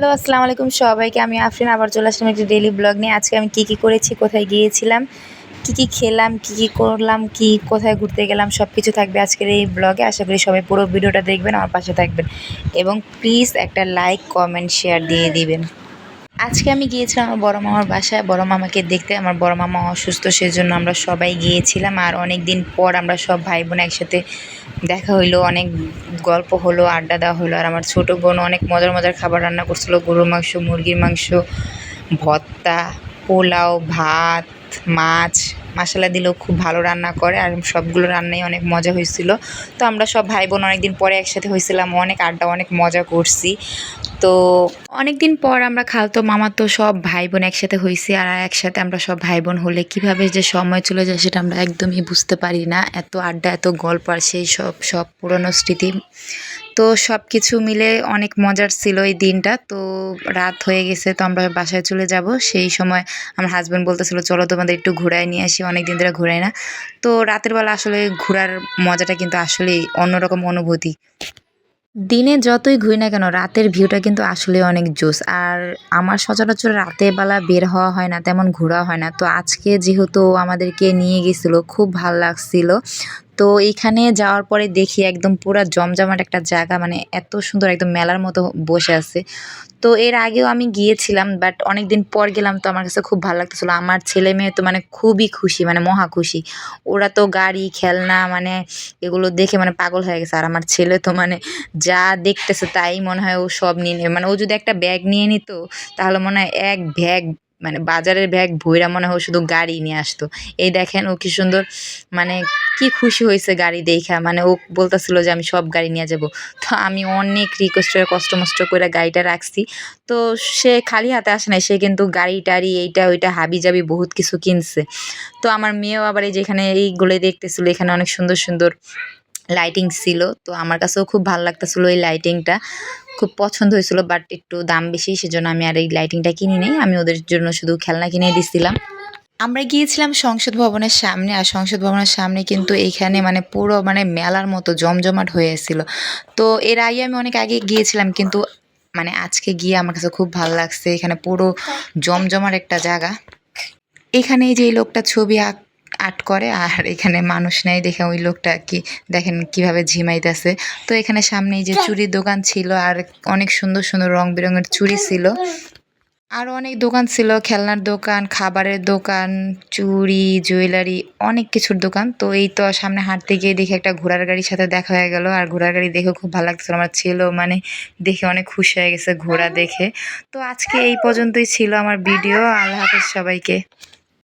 Hello, আসসালামু আলাইকুম সবাইকে। আমি আফরিন, আবার চলে আসলাম একটি ডেলি ব্লগ নিয়ে। আজকে আমি কী কী করেছি, কোথায় গিয়েছিলাম, কী কী খেলাম, কী কী করলাম, কি কোথায় ঘুরতে গেলাম সব কিছু থাকবে আজকের এই ব্লগে আশা করি সবাই পুরো ভিডিওটা দেখবেন, আমার পাশে থাকবেন। এবং প্লিজ একটা লাইক কমেন্ট শেয়ার দিয়ে দিবেন। আজকে আমি গিয়েছিলাম আমার বড় মামার বাসায়। বড় মামাকে দেখতে আমার বড় মামা অসুস্থ, সেজন্য আমরা সবাই গিয়েছিলাম। আর অনেক দিন পর আমরা সব ভাই বোন একসাথে দেখা হইল, অনেক গল্প হলো, আড্ডা দেওয়া হলো আর আমার ছোটো বোন অনেক মজার মজার খাবার রান্না করছিল। গরুর মাংস, মুরগির মাংস ভর্তা পোলাও, ভাত, মাছ, মশলা দিলেও খুব ভালো রান্না করে। আর সবগুলো রান্নাই অনেক মজা হয়েছিল। তো আমরা সব ভাই বোন অনেকদিন পরে একসাথে হয়েছিলাম। অনেক আড্ডা, অনেক মজা করছি। তো অনেক দিন পর আমরা খালতো মামা তো সব ভাই বোন একসাথে হয়েছি আর একসাথে আমরা সব ভাই বোন হলে কীভাবে যে সময় চলে যায় সেটা আমরা একদমই বুঝতে পারি না। এত আড্ডা, এত গল্প আর সেই সব সব পুরনো স্মৃতি। তো সব কিছু মিলে অনেক মজার ছিল এই দিনটা। তো রাত হয়ে গেছে, তো আমরা বাসায় চলে যাব। সেই সময় আমার হাজব্যান্ড বলতেছিল, চলো তোমাদের একটু ঘোরায় নিয়ে আসি অনেক দিন ধরে ঘোরাই না। তো রাতের বেলা আসলে ঘোরার মজাটা কিন্তু আসলেই অন্যরকম অনুভূতি। দিনে যতই ঘুরি না কেন, রাতের ভিউটা কিন্তু আসলে অনেক জোস আর আমার সচরাচর বেলা বের হওয়া হয় না, তেমন ঘোরা হয় না। তো আজকে যেহেতু আমাদেরকে নিয়ে গেছিল, খুব ভালো লাগছিল। তো এইখানে যাওয়ার পরে দেখি একদম পুরো জমজমাট একটা জায়গা মানে এত সুন্দর একদম মেলার মতো বসে আছে। তো এর আগেও আমি গিয়েছিলাম বাট অনেক দিন পর গেলাম তো আমার কাছে খুব ভালো লাগতেছিলো। আমার ছেলে মেয়ে তো মানে খুবই খুশি মানে মহা খুশি। ওরা তো গাড়ি, খেলনা মানে এগুলো দেখে মানে পাগল হয়ে গেছে। আর আমার ছেলে তো মানে যা দেখতেছে তাই মনে হয় ও সব নিয়ে নেবে। মানে ও যদি একটা ব্যাগ নিয়ে নিত, তাহলে মনে হয় এক ব্যাগ মানে বাজারের ব্যাগ ভইরা মনে হয় শুধু গাড়ি নিয়ে আসতো। এই দেখেন ও কি সুন্দর মানে কি খুশি হয়েছে গাড়ি দেখা। মানে ও বলতেছিল যে আমি সব গাড়ি নিয়ে যাব। তো আমি অনেক রিকোয়েস্ট করে, কষ্ট মষ্ট করে গাড়িটা রাখছি। তো সে খালি হাতে আসে না সে কিন্তু গাড়ি টাড়ি, এইটা ওইটা হাবি জাবি বহুত কিছু কিনছে। তো আমার মেয়েও আবার এই যেখানে এইগুলো দেখতেছিল, এখানে অনেক সুন্দর সুন্দর লাইটিং ছিল। তো আমার কাছেও খুব ভালো লাগতেছিল এই লাইটিংটা খুব পছন্দ হয়েছিল বাট একটু দাম বেশি, সেজন্য আমি আর এই লাইটিংটা কিনি নেই। আমি ওদের জন্য শুধু খেলনা কিনে দিছিলাম। আমরা গিয়েছিলাম সংসদ ভবনের সামনে, আর সংসদ ভবনের সামনে কিন্তু এইখানে মানে পুরো মানে মেলার মতো জমজমাট হয়েছিল তো এর আগে আমি অনেক আগে গিয়েছিলাম, কিন্তু মানে আজকে গিয়ে আমার কাছে খুব ভালো লাগছে। এখানে পুরো জমজমার একটা জায়গা। এখানে যে লোকটা ছবি আঁক আর্ট করে, আর এখানে মানুষ নেই দেখে ওই লোকটা কি দেখেন কীভাবে ঝিমাইতেছে। তো এখানে সামনে যে চুরির দোকান ছিল, আর অনেক সুন্দর সুন্দর রং বেরঙের চুড়ি ছিল। আরও অনেক দোকান ছিল, খেলনার দোকান, খাবারের দোকান চুড়ি জুয়েলারি, অনেক কিছুর দোকান। তো এই তো সামনে হাঁটতে গিয়ে দেখে একটা ঘোড়ার গাড়ির সাথে দেখা হয়ে গেল, আর ঘোড়ার গাড়ি দেখে খুব ভালো লাগছিল আমার ছেলেও মানে দেখে অনেক খুশি হয়ে গেছে ঘোড়া দেখে। তো আজকে এই পর্যন্তই ছিল আমার ভিডিও। আল্লাহ হাফেজ সবাইকে।